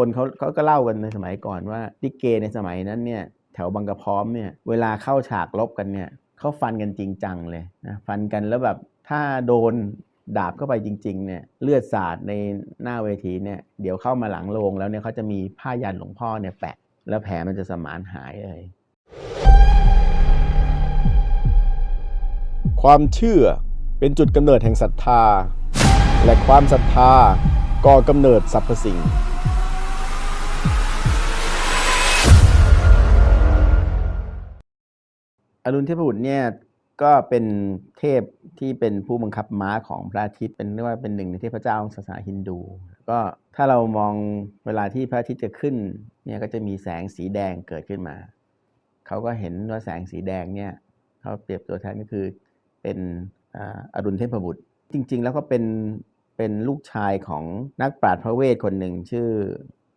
คนเขาเขาก็เล่ากันในสมัยก่อนว่าลิเกในสมัยนั้นเนี่ยแถวบางกระพร้อมเนี่ยเวลาเข้าฉากลบกันเนี่ยเขาฟันกันจริงจังเลยนะฟันกันแล้วแบบถ้าโดนดาบเข้าไปจริงๆเนี่ยเลือดสาดในหน้าเวทีเนี่ยเดี๋ยวเข้ามาหลังโรงแล้วเนี่ยเขาจะมีผ้ายันหลวงพ่อเนี่ยแปะ แล้วแผลมันจะสมานหายเลย ความเชื่อเป็นจุดกำเนิดแห่งศรัทธา และความศรัทธาก่อกำเนิดสรรพสิ่ง อรุณเทพบุตรเนี่ยก็เป็นเทพที่เป็นผู้บังคับม้าของพระอาทิตย์เป็นเรียกว่าเป็นหนึ่งในเทพเจ้าศาสนาฮินดู ก็ถ้าเรามองเวลาที่พระอาทิตย์จะขึ้นเนี่ยก็จะมีแสงสีแดงเกิดขึ้นมา เขาก็เห็นว่าแสงสีแดงเนี่ยเขาเปรียบตัวแทนก็คือเป็นอ่าอรุณเทพบุตร จริง ๆ แล้วก็เป็นเป็นลูกชายของนักปราชญ์พระเวทคนหนึ่งชื่อ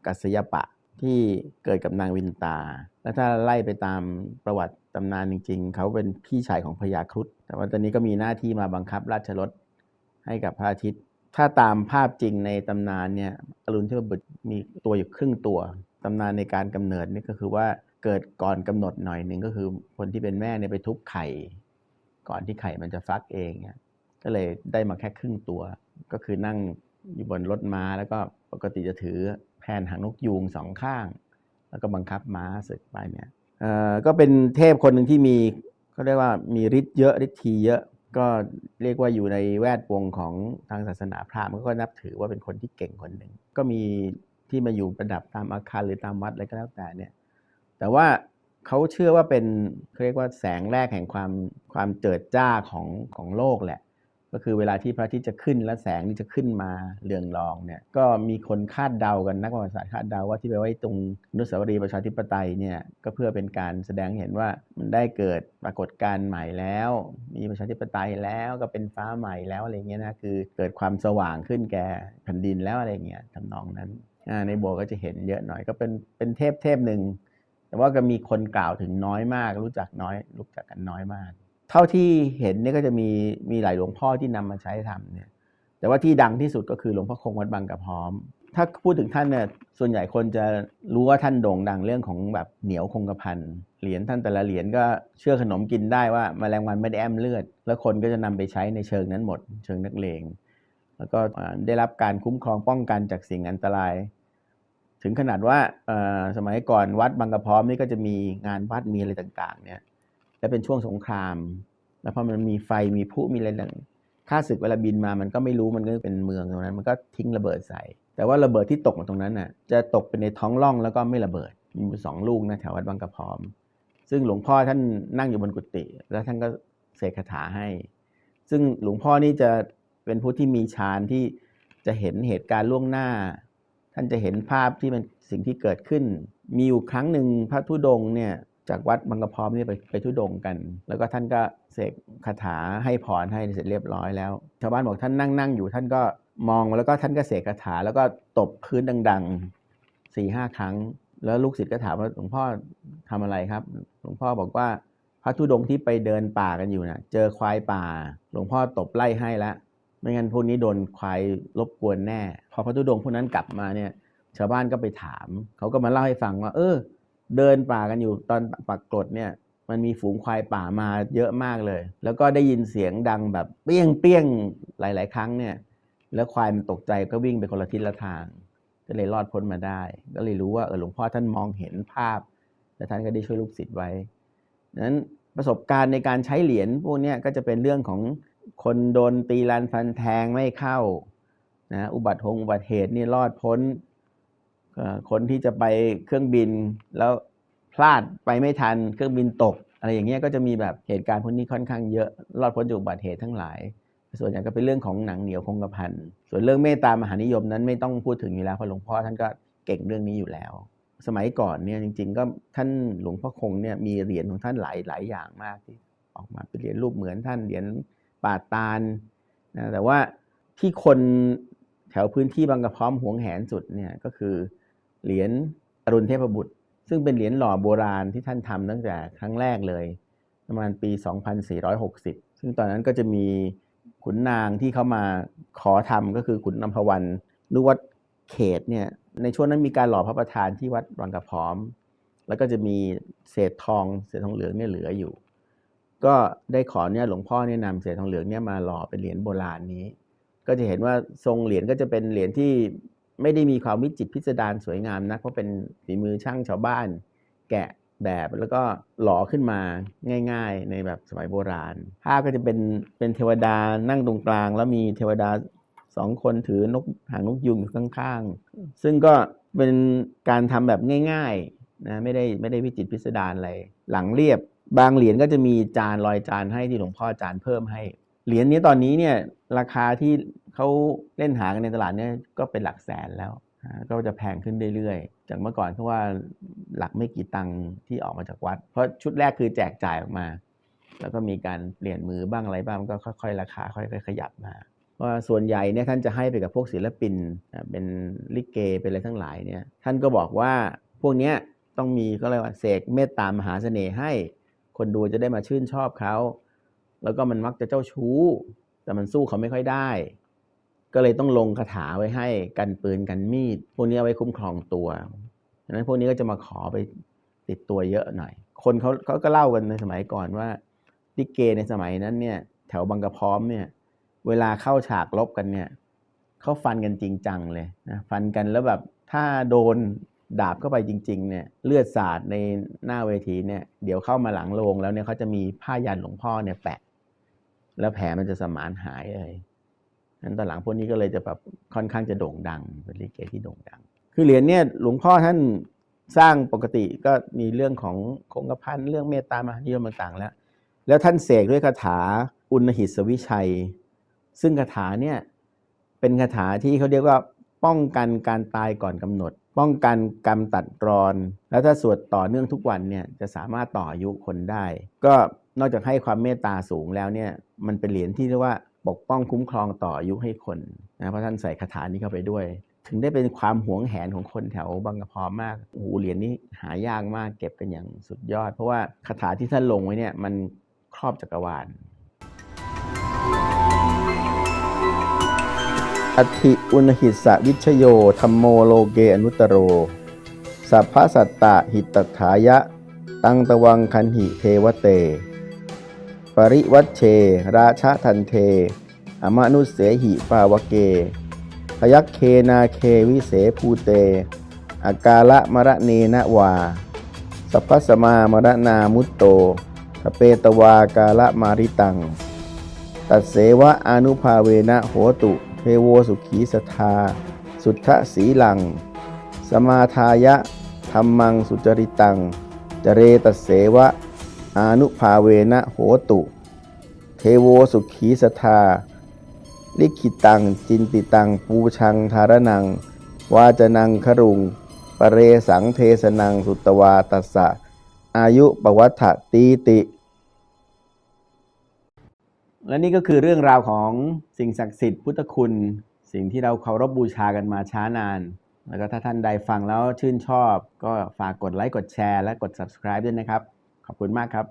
กัสยปะ ที่เกิดกับนางวินตา แล้วถ้าไล่ไปตามประวัติตำนานจริง ๆ เขาเป็นพี่ชายของพญาครุฑแต่ว่าตอนนี้ก็มีหน้าที่มาบังคับราชรถให้กับพระอาทิตย์ ถ้าตามภาพจริงในตำนานเนี่ยอรุณเทพบุตรมีตัวอยู่ครึ่งตัวตำนานในการกำเนิดนี่ก็คือว่าเกิดก่อนกำหนดหน่อยหนึ่งก็คือคนที่เป็นแม่เนี่ยไปทุบไข่ ก่อนที่ไข่มันจะฟักเองเนี่ยก็เลยได้มาแค่ครึ่งตัว ก็คือนั่งอยู่บนรถม้าแล้วก็ปกติจะถือ แผ่นหางนกยูงสองข้าง แล้วก็บังคับม้าศึกไปเนี่ยเอ่อก็เป็นเทพคนหนึ่งที่มีเขาเรียกว่ามีฤทธิ์เยอะฤทธีเยอะ ก็เรียกว่าอยู่ในแวดวงของทางศาสนาพราหมณ์ก็นับถือว่าเป็นคนที่เก่งคนหนึ่งก็มีที่มาอยู่ประดับตามอาคารหรือตามวัดอะไรก็แล้วแต่เนี่ยแต่ว่าเขาเชื่อว่าเป็นเขาเรียกว่าแสงแรกแห่งความความเจิดจ้าของของโลกแหละ ก็คือเวลาที่พระอาทิตย์จะขึ้นและแสงนี่จะขึ้นมาเรืองรองเนี่ยก็มีคนคาดเดากันนักประวัติศาสตร์คาดเดาว่าที่ไปไว้ตรงอนุสาวรีย์ประชาธิปไตยเนี่ยก็เพื่อเป็นการแสดงเห็นว่ามันได้เกิดปรากฏการณ์ใหม่แล้ว มีประชาธิปไตยแล้วก็เป็นฟ้าใหม่แล้วอะไรเงี้ยนะคือเกิดความสว่างขึ้นแก่แผ่นดินแล้วอะไรเงี้ยทำนองนั้นในโบก็จะเห็นเยอะหน่อยก็เป็นเป็นเทพเทพหนึ่งแต่ว่าก็มีคนกล่าวถึงน้อยมาก รู้จักน้อยรู้จักกันน้อยมาก เท่าที่เห็นเนี่ยก็จะมีมีหลายหลวงพ่อที่นำมาใช้ทำเนี่ย แต่ว่าที่ดังที่สุดก็คือหลวงพ่อคงวัดบางกระพร้อม ถ้าพูดถึงท่านเนี่ยส่วนใหญ่คนจะรู้ว่าท่านโด่งดังเรื่องของแบบเหนียวคงกระพันเหรียญท่านแต่ละเหรียญก็เชื่อขนมกินได้ว่าแมลงวันไม่ได้แอมเลือด แล้วคนก็จะนำไปใช้ในเชิงนั้นหมด เชิงนักเลงแล้วก็ได้รับการคุ้มครองป้องกันจากสิ่งอันตราย ถึงขนาดว่าอ่อสมัยก่อนวัดบางกระพร้อมนี่ก็จะมีงานวัดมีอะไรต่างๆ เนี่ย และเป็นช่วงสงคราม แล้วพอมันมีไฟมีพลุมีอะไรต่างข้าศึกเวลาบินมามันก็ไม่รู้มันก็เป็นเมืองตรงนั้น มันก็ทิ้งระเบิดใส่ แต่ว่าระเบิดที่ตกมาตรงนั้นน่ะจะตกไปในท้องร่องแล้วก็ไม่ระเบิดมีอยู่สองลูกนะแถววัดบางกระพร้อม ซึ่งหลวงพ่อท่านนั่งอยู่บนกุฏิแล้วท่านก็เสกคาถาให้ ซึ่งหลวงพ่อนี่จะเป็นผู้ที่มีฌานที่จะเห็นเหตุการณ์ล่วงหน้า ท่านจะเห็นภาพที่มันสิ่งที่เกิดขึ้น มีอยู่ครั้งหนึ่งพระธุดงเนี่ย จากวัดบางกระพร้อมเนี่ยไปไปธุดงกัน แล้วก็ท่านก็เสกคาถาให้พรให้เสร็จเรียบร้อยแล้ว ชาวบ้านบอกท่านนั่งนั่งอยู่ ท่านก็มองแล้วก็ท่านก็เสกคาถา แล้วก็ตบพื้นดังๆสี่ห้าครั้ง แล้วลูกศิษย์ก็ถามว่าหลวงพ่อทำอะไรครับ หลวงพ่อบอกว่าพระธุดงที่ไปเดินป่ากันอยู่น่ะ เจอควายป่า หลวงพ่อตบไล่ให้แล้วไม่งั้นพวกนี้โดนควายรบกวนแน่ พอพระธุดงพวกนั้นกลับมาเนี่ย ชาวบ้านก็ไปถาม เขาก็มาเล่าให้ฟังว่า เออ เดินป่ากันอยู่ตอนปักกรดเนี่ย มันมีฝูงควายป่ามาเยอะมากเลย แล้วก็ได้ยินเสียงดังแบบเปี้ยงเปี้ยงหลาย ๆ ครั้งเนี่ย แล้วควายมันตกใจก็วิ่งไปคนละทิศละทาง ก็เลยรอดพ้นมาได้ ก็เลยรู้ว่าเออหลวงพ่อท่านมองเห็นภาพ และท่านก็ได้ช่วยลูกศิษย์ไว้นั้นประสบการณ์ในการใช้เหรียญพวกนี้ก็จะเป็นเรื่องของคนโดนตีรันฟันแทงไม่เข้านะอุบัติหงอุบัติเหตุนี่รอดพ้น คนที่จะไปเครื่องบิน แล้วพลาดไปไม่ทันเครื่องบินตก อะไรอย่างเงี้ยก็จะมีแบบเหตุการณ์พวกนี้ค่อนข้างเยอะรอดพ้นจากอุบัติเหตุทั้งหลาย ส่วนใหญ่ก็เป็นเรื่องของหนังเหนียวคงกระพันส่วนเรื่องเมตตามหานิยมนั้นไม่ต้องพูดถึงอยู่แล้วเพราะหลวงพ่อท่านก็เก่งเรื่องนี้อยู่แล้ว สมัยก่อนเนี่ยจริง ๆ ก็ท่านหลวงพ่อคงเนี่ยมีเหรียญของท่านหลายหลายอย่างมากที่ออกมาเป็นเหรียญรูปเหมือนท่านเหรียญป่าตาลนะแต่ว่าที่คนแถวพื้นที่บางกระพร้อมหวงแหนสุดเนี่ยก็คือ เหรียญอรุณเทพบุตร ซึ่งเป็นเหรียญหล่อโบราณที่ท่านทำตั้งแต่ครั้งแรกเลย ประมาณปี 2460 ซึ่งตอนนั้นก็จะมีขุนนางที่เข้ามาขอทำก็คือขุนนำพวันนุวัตเขตเนี่ยในช่วงนั้นมีการหล่อพระประธานที่วัดวังกระพร้อม แล้วก็จะมีเศษทองเศษทองเหลืองเนี่ยเหลืออยู่ ก็ได้ขอเนี่ยหลวงพ่อเนี่ยนำเศษทองเหลืองเนี่ยมาหล่อเป็นเหรียญโบราณนี้ ก็จะเห็นว่าทรงเหรียญก็จะเป็นเหรียญที่ ไม่ได้มีความวิจิตพิสดารสวยงามนักเพราะเป็นฝีมือช่างชาวบ้าน แกะแบบแล้วก็หล่อขึ้นมาง่าย ๆ ในแบบสมัยโบราณ ภาพก็จะเป็นเป็นเทวดานั่งตรงกลาง แล้วมีเทวดาสองคนถือนกหางนกยุงอยู่ข้างๆ ซึ่งก็เป็นการทำแบบง่ายๆนะไม่ได้ไม่ได้วิจิตพิสดารอะไร หลังเรียบบางเหรียญก็จะมีจานรอยจานให้ที่หลวงพ่อจานเพิ่มให้ เหรียญนี้ตอนนี้เนี่ยราคาที่ เขาเล่นหากันในตลาดเนี่ยก็เป็นหลักแสนแล้ว ก็จะแพงขึ้นเรื่อยๆ จากเมื่อก่อนเพราะว่าหลักไม่กี่ตังค์ที่ออกมาจากวัด เพราะชุดแรกคือแจกจ่ายออกมา แล้วก็มีการเปลี่ยนมือบ้างอะไรบ้างมันก็ค่อยๆ ราคาค่อยๆขยับมาเพราะว่าส่วนใหญ่เนี่ยท่านจะให้ไปกับพวกศิลปินเป็นลิเกเป็นอะไรทั้งหลายเนี่ยท่านก็บอกว่าพวกเนี้ยต้องมีก็เรียกว่าเสกเมตตามหาเสน่ห์ให้ คนดูจะได้มาชื่นชอบเขา แล้วก็มันมักจะเจ้าชู้ แต่มันสู้เขาไม่ค่อยได้ ก็เลยต้องลงคาถาไว้ให้กันปืนกันมีด พวกนี้เอาไว้คุ้มครองตัวดังนั้นพวกนี้ก็จะมาขอไปติดตัวเยอะหน่อย คนเขาเขาก็เล่ากันในสมัยก่อนว่าลิเกในสมัยนั้นเนี่ย แถวบางกระพร้อมเนี่ย เวลาเข้าฉากลบกันเนี่ยเขาฟันกันจริงจังเลยนะฟันกันแล้วแบบถ้าโดนดาบเข้าไปจริง ๆ เนี่ยเลือดสาดในหน้าเวทีเนี่ยเดี๋ยวเข้ามาหลังโรงแล้วเนี่ยเขาจะมีผ้ายันหลวงพ่อเนี่ยแปะ แล้วแผลมันจะสมานหายเลย นั้นตอนหลังพวกนี้ก็เลยจะแบบค่อนข้างจะโด่งดัง เป็นลิเกที่โด่งดัง คือเหรียญเนี่ยหลวงพ่อท่านสร้างปกติก็มีเรื่องของคงกระพันเรื่องเมตตามหานิยมต่างๆแล้ว แล้วท่านเสกด้วยคาถาอุณหิตสวิชัย ซึ่งคาถาเนี่ยเป็นคาถาที่เขาเรียกว่าป้องกันการตายก่อนกำหนด ป้องกันกรรมตัดรอน แล้วถ้าสวดต่อเนื่องทุกวันเนี่ยจะสามารถต่ออายุคนได้ ก็นอกจากให้ความเมตตาสูงแล้วเนี่ยมันเป็นเหรียญที่เรียกว่า ปกป้องคุ้มครองต่ออายุให้คนนะเพราะท่านใส่คาถานี้เข้าไปด้วย ถึงได้เป็นความหวงแหนของคนแถวบางกะพร้อมมากโอ้โหเหรียญนี้หายากมากเก็บกันอย่างสุดยอด เพราะว่าคาถาที่ท่านลงไว้เนี่ยมันครอบจักรวาลอัตถิอุณหิสวิชโยธรรมโมโลเกอนุตโร สัพพสัตตะหิตตถายะ ตังตวังคันหิเทวเต ปริวัชเช ราชทันเท อมนุสเสหิปาวเก พยักเคนาเควิเสภูเต อากาละมระเนนะวา สัพพสมามรนามุตโตสเปตวากาละมาริตัง ตัดเสวะอนุภาเวนะโหตุ เทโวสุขีสทา สุทธสีลัง สมาทายะธรรมังสุจริตัง จเรตัสเสวะ อนุภาเวนะโหตุ เทโวสุขีสทา ลิขิตัง จินติตัง ปูชังธารนัง วาจนังครุง ปเรสังเทสนังสุตวาตัสสะ อายุปวัฏฐตีติ และนี่ก็คือเรื่องราวของสิ่งศักดิ์สิทธิ์พุทธคุณ สิ่งที่เราเคารพบูชากันมาช้านานแล้วก็ถ้าท่านใดฟังแล้วชื่นชอบ ก็ฝากกดไลค์กดแชร์และกด subscribe ด้วยนะครับ ขอบคุณมากครับ